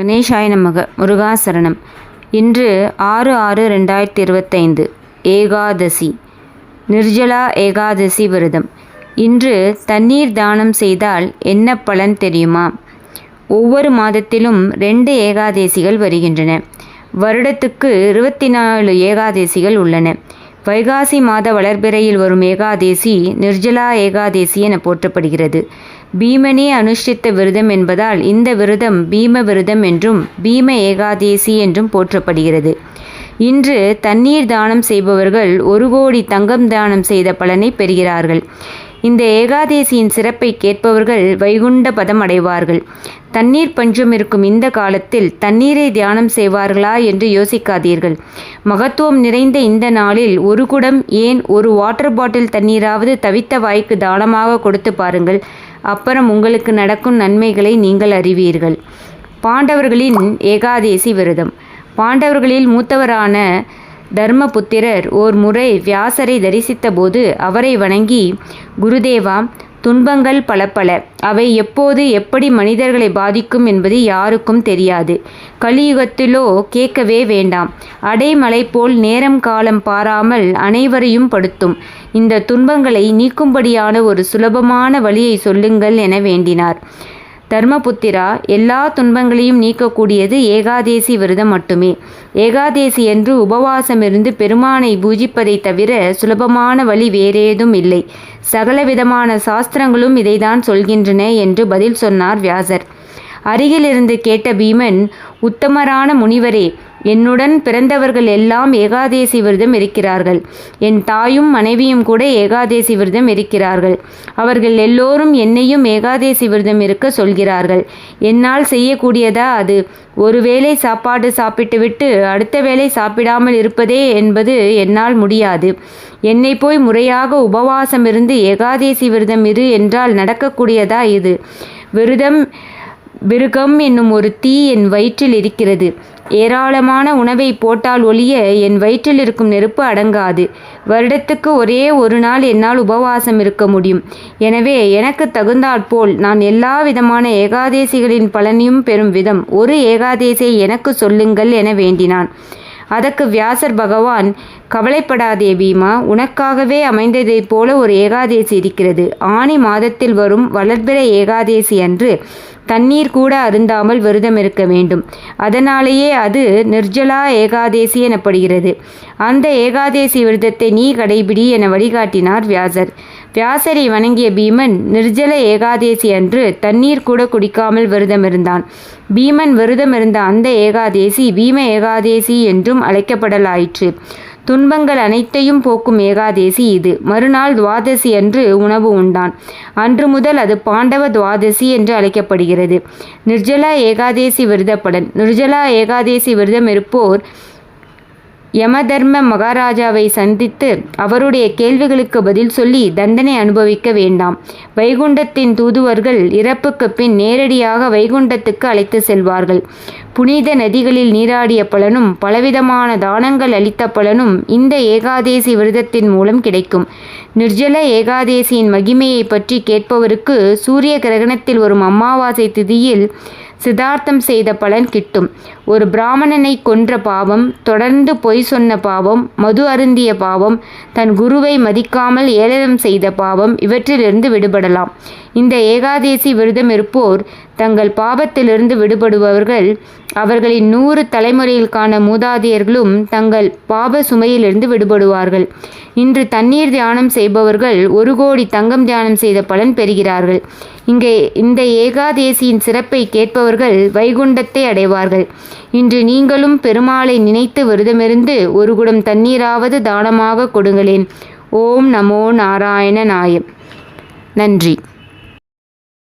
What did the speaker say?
கணேஷாய நமக முருகாசரணம். இன்று ஆறு ஆறு ரெண்டாயிரத்தி இருபத்தைந்து ஏகாதசி. நிர்ஜலா ஏகாதசி விரதம். இன்று தண்ணீர் தானம் செய்தால் என்ன பலன் தெரியுமா? ஒவ்வொரு மாதத்திலும் ரெண்டு ஏகாதேசிகள் வருகின்றன. வருடத்துக்கு இருபத்தி நாலு ஏகாதேசிகள் உள்ளன. வைகாசி மாத வளர்பிறையில் வரும் ஏகாதேசி நிர்ஜலா ஏகாதேசி என போற்றப்படுகிறது. பீமனே அனுஷ்டித்த விரதம் என்பதால் இந்த விரதம் பீம விரதம் என்றும் பீம ஏகாதேசி என்றும் போற்றப்படுகிறது. இன்று தண்ணீர் தானம் செய்பவர்கள் ஒரு கோடி தங்கம் தானம் செய்த பலனை பெறுகிறார்கள். இந்த ஏகாதேசியின் சிறப்பை கேட்பவர்கள் வைகுண்ட பதம் அடைவார்கள் தண்ணீர் பஞ்சம் இருக்கும் இந்த காலத்தில் தண்ணீரை தியானம் செய்வார்களா என்று யோசிக்காதீர்கள். மகத்துவம் நிறைந்த இந்த நாளில் ஒரு குடம் ஏன் ஒரு வாட்டர் பாட்டில் தண்ணீராவது தவித்த வாய்க்கு தானமாக கொடுத்து பாருங்கள். அப்புறம் உங்களுக்கு நடக்கும் நன்மைகளை நீங்கள் அறிவீர்கள். பாண்டவர்களின் ஏகாதேசி விரதம். பாண்டவர்களில் மூத்தவரான தர்மபுத்திரர் ஓர் முறை வியாசரை தரிசித்தபோது அவரை வணங்கி குருதேவா துன்பங்கள் பல பல அவை எப்போது எப்படி மனிதர்களை பாதிக்கும் என்பது யாருக்கும் தெரியாது. கலியுகத்திலோ கேட்கவே வேண்டாம். அடைமலை போல் நேரம் காலம் பாராமல் அனைவரையும் படுத்தும். இந்த துன்பங்களை நீக்கும்படியான ஒரு சுலபமான வழியை சொல்லுங்கள் என வேண்டினார். தர்மபுத்திரா எல்லா துன்பங்களையும் நீக்கக்கூடியது ஏகாதேசி விரதம் மட்டுமே. ஏகாதேசி என்று உபவாசமிருந்து பெருமானை பூஜிப்பதை தவிர சுலபமான வழி வேறேதும் இல்லை. சகலவிதமான சாஸ்திரங்களும் இதைதான் சொல்கின்றன என்று பதில் சொன்னார் வியாசர். அருகிலிருந்து கேட்ட பீமன் உத்தமரான முனிவரே என்னுடன் பிறந்தவர்கள் எல்லாம் ஏகாதேசி விரதம் இருக்கிறார்கள். என் தாயும் மனைவியும் கூட ஏகாதேசி விரதம் இருக்கிறார்கள். அவர்கள் எல்லோரும் என்னையும் ஏகாதேசி விரதம் இருக்க சொல்கிறார்கள். என்னால் செய்யக்கூடியதா அது? ஒருவேளை சாப்பாடு சாப்பிட்டுவிட்டு அடுத்த வேளை சாப்பிடாமல் இருப்பதே என்பது என்னால் முடியாது. என்னை போய் முறையாக உபவாசம் இருந்து ஏகாதேசி விரதம் இரு என்றால் நடக்கக்கூடியதா இது? விரதம் விருகம் என்னும் ஒரு தீ என் வயிற்றில் இருக்கிறது. ஏராளமான உணவை போட்டால் ஒழிய என் வயிற்றில் இருக்கும் நெருப்பு அடங்காது. வருடத்துக்கு ஒரே ஒரு நாள் என்னால் உபவாசம் இருக்க முடியும். எனவே எனக்கு தகுந்தாற்போல் நான் எல்லா விதமான ஏகாதேசிகளின் பலனையும் பெறும் விதம் ஒரு ஏகாதேசியை எனக்கு சொல்லுங்கள் என வேண்டினான். அதற்கு வியாசர் பகவான் கவலைப்படாதே பீமா உனக்காகவே அமைந்ததைப் போல ஒரு ஏகாதேசி இருக்கிறது. ஆணி மாதத்தில் வரும் வளர்பிற ஏகாதேசி அன்று தண்ணீர் கூட அருந்தாமல் விரதம் இருக்க வேண்டும். அதனாலேயே அது நிர்ஜலா ஏகாதேசி எனப்படுகிறது. அந்த ஏகாதேசி விரதத்தை நீ கடைபிடி என வழிகாட்டினார் வியாசர். வியாசரை வணங்கிய பீமன் நிர்ஜல ஏகாதேசி அன்று தண்ணீர் கூட குடிக்காமல் விரதம் இருந்தான் பீமன் விரதம் இருந்த அந்த ஏகாதேசி பீம ஏகாதேசி என்றும் அழைக்கப்படலாயிற்று. துன்பங்கள் அனைத்தையும் போக்கும் ஏகாதேசி இது. மறுநாள் துவாதசி அன்று உணவு உண்டான். அன்று முதல் அது பாண்டவ துவாதசி என்று அழைக்கப்படுகிறது. நிர்ஜலா ஏகாதேசி விரதப்படன் நிர்ஜலா ஏகாதேசி விரதம் இருப்போர் யமதர்ம மகாராஜாவை சந்தித்து அவருடைய கேள்விகளுக்கு பதில் சொல்லி தண்டனை அனுபவிக்க வேண்டாம். வைகுண்டத்தின் தூதுவர்கள் இறப்புக்கு பின் நேரடியாக வைகுண்டத்துக்கு அழைத்து செல்வார்கள். புனித நதிகளில் நீராடிய பலனும் பலவிதமான தானங்கள் அளித்த பலனும் இந்த ஏகாதேசி விரதத்தின் மூலம் கிடைக்கும். நிர்ஜல ஏகாதேசியின் மகிமையை பற்றி கேட்பவருக்கு சூரிய கிரகணத்தில் வரும் அமாவாசை திதியில் சிதார்த்தம் செய்த பலன் கிட்டும். ஒரு பிராமணனை கொன்ற பாவம் தொடர்ந்து பொய் சொன்ன பாவம் மது அருந்திய பாவம் தன் குருவை மதிக்காமல் ஏளனம் செய்த பாவம் இவற்றிலிருந்து விடுபடலாம். இந்த ஏகாதேசி விரதம் இருப்போர் தங்கள் பாபத்திலிருந்து விடுபடுபவர்கள் அவர்களின் நூறு தலைமுறையிற்கான மூதாதையர்களும் தங்கள் பாப சுமையிலிருந்து விடுபடுவார்கள். இன்று தண்ணீர் தியானம் செய்பவர்கள் ஒரு கோடி தங்கம் தியானம் செய்த பலன் பெறுகிறார்கள். இங்கே இந்த ஏகாதேசியின் சிறப்பை கேட்பவர்கள் வைகுண்டத்தை அடைவார்கள். இன்று நீங்களும் பெருமாளை நினைத்து விரதமிருந்து ஒரு குடம் தண்ணீராவது தானமாக கொடுங்களேன். ஓம் நமோ நாராயண நாயம் நன்றி.